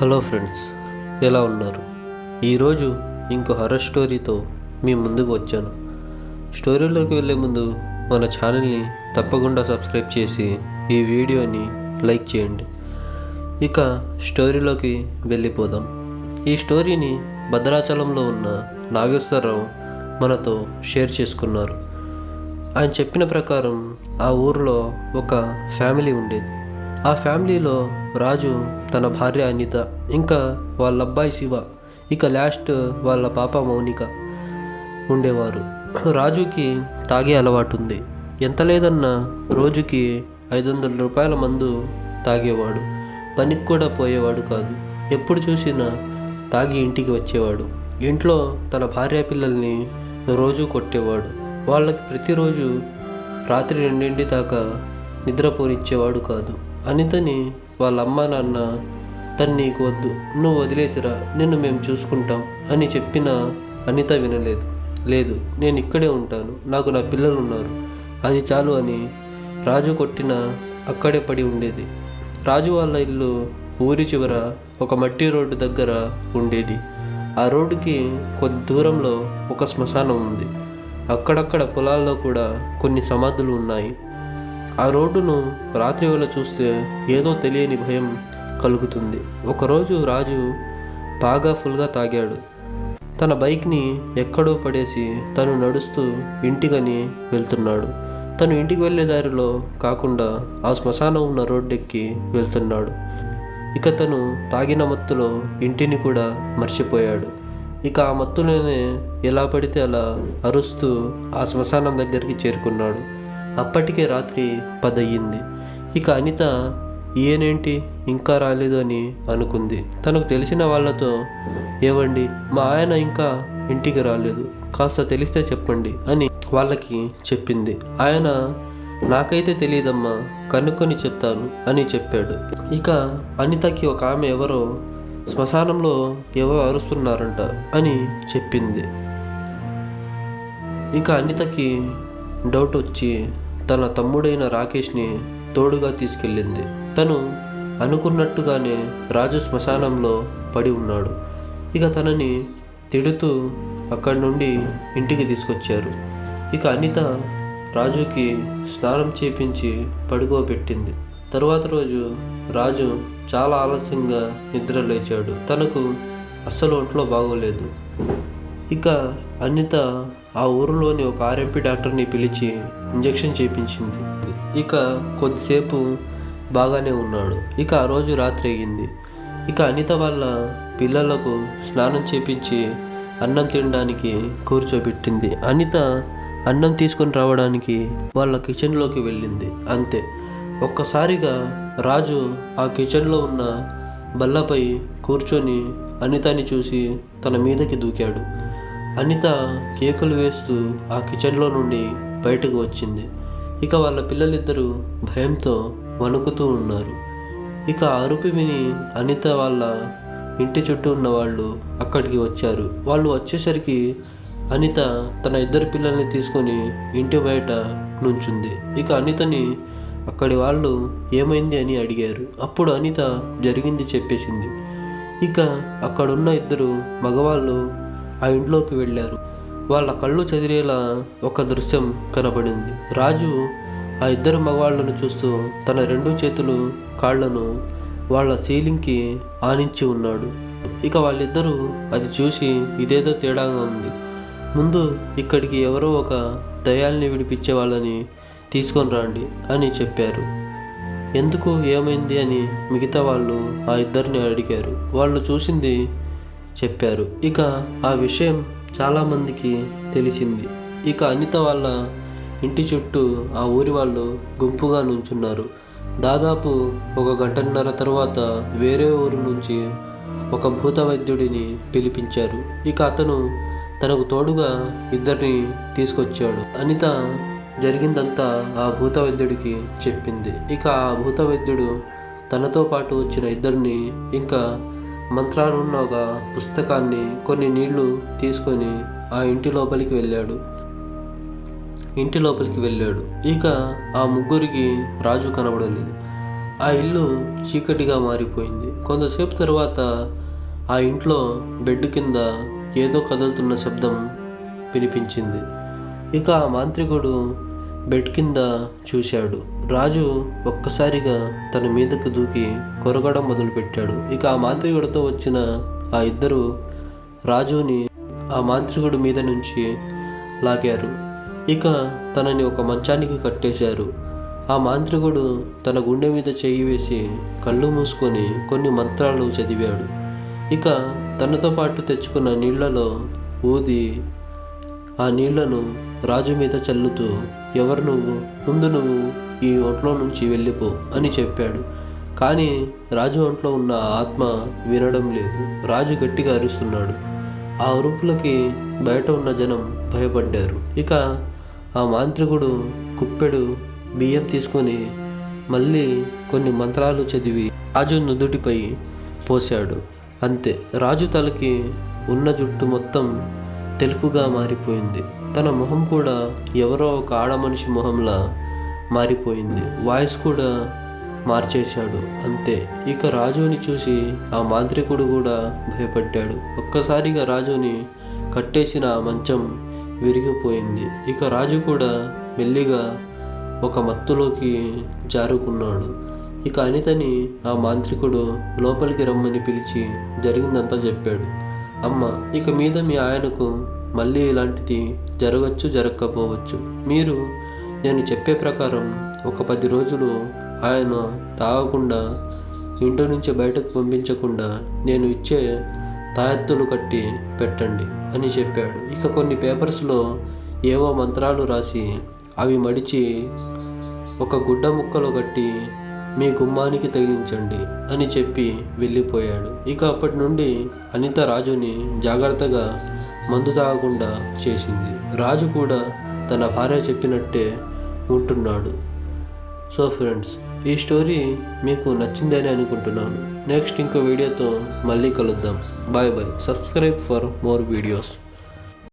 Hello friends ఎలా ఉన్నారు? ఈరోజు ఇంకో హర్రర్ స్టోరీతో మీ ముందుకు వచ్చాను. స్టోరీలోకి వెళ్ళే ముందు మన ఛానల్ని తప్పకుండా సబ్స్క్రైబ్ చేసి ఈ వీడియోని లైక్ చేయండి. ఇక స్టోరీలోకి వెళ్ళిపోదాం. ఈ స్టోరీని భద్రాచలంలో ఉన్న నాగేశ్వరరావు మనతో షేర్ చేసుకున్నారు. ఆయన చెప్పిన ప్రకారం ఆ ఊరిలో ఒక ఫ్యామిలీ ఉండేది. ఆ ఫ్యామిలీలో రాజు తన భార్య అనిత ఇంకా వాళ్ళ అబ్బాయి శివ ఇక లాస్ట్ వాళ్ళ పాప మౌనిక ఉండేవారు. రాజుకి తాగే అలవాటు ఉంది ఎంత లేదన్నా రోజుకి ఐదు వందల రూపాయల మందు తాగేవాడు. పనికి కూడా పోయేవాడు కాదు. ఎప్పుడు చూసినా తాగి ఇంటికి వచ్చేవాడు. ఇంట్లో తన భార్య పిల్లల్ని రోజు కొట్టేవాడు. వాళ్ళకి ప్రతిరోజు రాత్రి రెండింటి దాకా నిద్రపోనిచ్చేవాడు కాదు. అనితని వాళ్ళ అమ్మ నాన్న తను నీకు వద్దు నువ్వు వదిలేసిరా నిన్ను మేము చూసుకుంటాం అని చెప్పిన అనిత వినలేదు. లేదు నేను ఇక్కడే ఉంటాను నాకు నా పిల్లలు ఉన్నారు అది చాలు అని రాజు కొట్టిన అక్కడే పడి ఉండేది. రాజు వాళ్ళ ఇల్లు ఊరి చివర ఒక మట్టి రోడ్డు దగ్గర ఉండేది. ఆ రోడ్డుకి కొద్ది దూరంలో ఒక శ్మశానం ఉంది. అక్కడక్కడ పొలాల్లో కూడా కొన్ని సమాధులు ఉన్నాయి. ఆ రోడ్డును రాత్రి వేళ చూస్తే ఏదో తెలియని భయం కలుగుతుంది. ఒకరోజు రాజు బాగా ఫుల్గా తాగాడు. తన బైక్ని ఎక్కడో పడేసి తను నడుస్తూ ఇంటికని వెళ్తున్నాడు. తను ఇంటికి వెళ్ళే దారిలో కాకుండా ఆ శ్మశానం ఉన్న రోడ్డెక్కి వెళ్తున్నాడు. ఇక తను తాగిన మత్తులో ఇంటిని కూడా మర్చిపోయాడు. ఇక ఆ మత్తులోనే ఎలా పడితే అలా అరుస్తూ ఆ శ్మశానం దగ్గరికి చేరుకున్నాడు. అప్పటికే రాత్రి పదయ్యింది. ఇక అనిత ఈయనేంటి? ఇంకా రాలేదు అని అనుకుంది. తనకు తెలిసిన వాళ్ళతో ఏవండి మా ఆయన ఇంకా ఇంటికి రాలేదు. కాస్త తెలిస్తే చెప్పండి అని వాళ్ళకి చెప్పింది. ఆయన నాకైతే తెలియదమ్మా కనుక్కొని చెప్తాను అని చెప్పాడు. ఇక అనితకి ఒక ఆమె ఎవరో? శ్మశానంలో ఎవరో అరుస్తున్నారంట అని చెప్పింది. ఇక అనితకి డౌట్ వచ్చి తన తమ్ముడైన రాకేష్ని తోడుగా తీసుకెళ్ళింది. తను అనుకున్నట్టుగానే రాజు శ్మశానంలో పడి ఉన్నాడు. ఇక తనని తిడుతూ అక్కడి నుండి ఇంటికి తీసుకొచ్చారు. ఇక అనిత రాజుకి స్నానం చేపించి పడుకోబెట్టింది తరువాత రోజు రాజు చాలా ఆలస్యంగా నిద్ర లేచాడు. తనకు అస్సలు ఒంట్లో బాగోలేదు. ఇక అనిత ఆ ఊరిలోని ఒక ఆర్ఎంపీ డాక్టర్ని పిలిచి ఇంజెక్షన్ చేయించింది ఇక కొద్దిసేపు బాగానే ఉన్నాడు. ఇక ఆ రోజు రాత్రి అయ్యింది. ఇక అనిత వాళ్ళ పిల్లలకు స్నానం చేపించి అన్నం తినడానికి కూర్చోబెట్టింది. అనిత అన్నం తీసుకొని రావడానికి వాళ్ళ కిచెన్లోకి వెళ్ళింది. అంతే. ఒక్కసారిగా రాజు ఆ కిచెన్లో ఉన్న బల్లపై కూర్చొని అనితని చూసి తన మీదకి దూకాడు. అనిత కేకులు వేస్తూ ఆ కిచెన్లో నుండి బయటకు వచ్చింది. ఇక వాళ్ళ పిల్లలిద్దరూ భయంతో వణుకుతూ ఉన్నారు. ఇక అరుపు విని అనిత వాళ్ళ ఇంటి చుట్టూ ఉన్న వాళ్ళు అక్కడికి వచ్చారు. వాళ్ళు వచ్చేసరికి అనిత తన ఇద్దరు పిల్లల్ని తీసుకొని ఇంటి బయట నుంచుంది. ఇక అనితని అక్కడి వాళ్ళు ఏమైంది అని అడిగారు. అప్పుడు అనిత జరిగింది చెప్పేసింది. ఇక అక్కడున్న ఇద్దరు మగవాళ్ళు ఆ ఇంట్లోకి వెళ్ళారు. వాళ్ళ కళ్ళు చెదిరేలా ఒక దృశ్యం కనబడింది. రాజు ఆ ఇద్దరు మగవాళ్ళను చూస్తూ తన రెండు చేతులు కాళ్ళను వాళ్ళ సీలింగ్కి ఆనించి ఉన్నాడు. ఇక వాళ్ళిద్దరూ అది చూసి ఇదేదో తేడాగా ఉంది. ముందు ఇక్కడికి ఎవరో ఒక దయాల్ని విడిపించే వాళ్ళని తీసుకొని రండి అని చెప్పారు. ఎందుకు ఏమైంది అని మిగతా వాళ్ళు ఆ ఇద్దరిని అడిగారు. వాళ్ళు చూసింది చెప్పారు. ఇక ఆ విషయం చాలామందికి తెలిసింది. ఇక అనిత వాళ్ళ ఇంటి చుట్టూ ఆ ఊరి వాళ్ళు గుంపుగా నుంచున్నారు. దాదాపు ఒక గంటన్నర తర్వాత వేరే ఊరు నుంచి ఒక భూత వైద్యుడిని పిలిపించారు. ఇక అతను తనకు తోడుగా ఇద్దరిని తీసుకొచ్చాడు. అనిత జరిగిందంతా ఆ భూత వైద్యుడికి చెప్పింది. ఇక ఆ భూత వైద్యుడు తనతో పాటు వచ్చిన ఇద్దరిని ఇంకా మంత్రాలు ఉన్న ఒక పుస్తకాన్ని కొన్ని నీళ్ళు తీసుకొని ఆ ఇంటి లోపలికి వెళ్ళాడు. ఇంటి లోపలికి వెళ్ళాడు. ఇక ఆ ముగ్గురికి రాజు కనబడలేదు. ఆ ఇల్లు చీకటిగా మారిపోయింది. కొంతసేపు తర్వాత ఆ ఇంట్లో బెడ్ కింద ఏదో కదులుతున్న శబ్దం వినిపించింది. ఇక ఆ మాంత్రికుడు బెడ్ కింద చూశాడు. రాజు ఒక్కసారిగా తన మీదకు దూకి కొరగడం మొదలుపెట్టాడు. ఇక ఆ మాంత్రికుడితో వచ్చిన ఆ ఇద్దరు రాజుని ఆ మాంత్రికుడి మీద నుంచి లాగారు. ఇక తనని ఒక మంచానికి కట్టేశారు. ఆ మాంత్రికుడు తన గుండె మీద చేయి వేసి కళ్ళు మూసుకొని కొన్ని మంత్రాలు చదివాడు. ఇక తనతో పాటు తెచ్చుకున్న నీళ్ళలో ఊది ఆ నీళ్ళను రాజు మీద చల్లుతూ ఎవరు నువ్వు? ముందు నువ్వు ఈ ఒంట్లో నుంచి వెళ్ళిపో అని చెప్పాడు. కానీ రాజు ఒంట్లో ఉన్న ఆత్మ వినడం లేదు. రాజు గట్టిగా అరుస్తున్నాడు. ఆ అరుపులకి బయట ఉన్న జనం భయపడ్డారు. ఇక ఆ మాంత్రికుడు కుప్పెడు బియ్యం తీసుకొని మళ్ళీ కొన్ని మంత్రాలు చదివి రాజు నుదుటిపై పోశాడు. అంతే. రాజు తలకి ఉన్న జుట్టు మొత్తం తెలుపుగా మారిపోయింది. తన మొహం కూడా ఎవరో ఒక ఆడ మనిషి మొహంలా మారిపోయింది. వాయిస్ కూడా మార్చేశాడు. అంతే. ఇక రాజుని చూసి ఆ మాంత్రికుడు కూడా భయపడ్డాడు. ఒక్కసారిగా రాజుని కట్టేసిన మంచం విరిగిపోయింది. ఇక రాజు కూడా మెల్లిగా ఒక మత్తులోకి జారుకున్నాడు. ఇక అనితని ఆ మాంత్రికుడు లోపలికి రమ్మని పిలిచి జరిగిందంతా చెప్పాడు. అమ్మ ఇక మీద మీ ఆయనకు మళ్ళీ ఇలాంటిది జరగచ్చు జరగకపోవచ్చు. మీరు నేను చెప్పే ప్రకారం ఒక పది రోజులు ఆయన తాగకుండా ఇంటి నుంచి బయటకు పంపించకుండా నేను ఇచ్చే తాయెత్తులు కట్టి పెట్టండి అని చెప్పాడు. ఇక కొన్ని పేపర్స్లో ఏవో మంత్రాలు రాసి అవి మడిచి ఒక గుడ్డ ముక్కలో కట్టి మీ గుమ్మానికి తగిలించండి అని చెప్పి వెళ్ళిపోయాడు. ఇక అప్పటి నుండి అనిత రాజుని జాగ్రత్తగా మందు తాగకుండా చేసింది. రాజు కూడా తన భార్య చెప్పినట్టే ఉంటున్నాడు. సో ఫ్రెండ్స్ ఈ స్టోరీ మీకు నచ్చిందని అనుకుంటున్నాను. నెక్స్ట్ ఇంకో వీడియోతో మళ్ళీ కలుద్దాం. Bye bye subscribe for more videos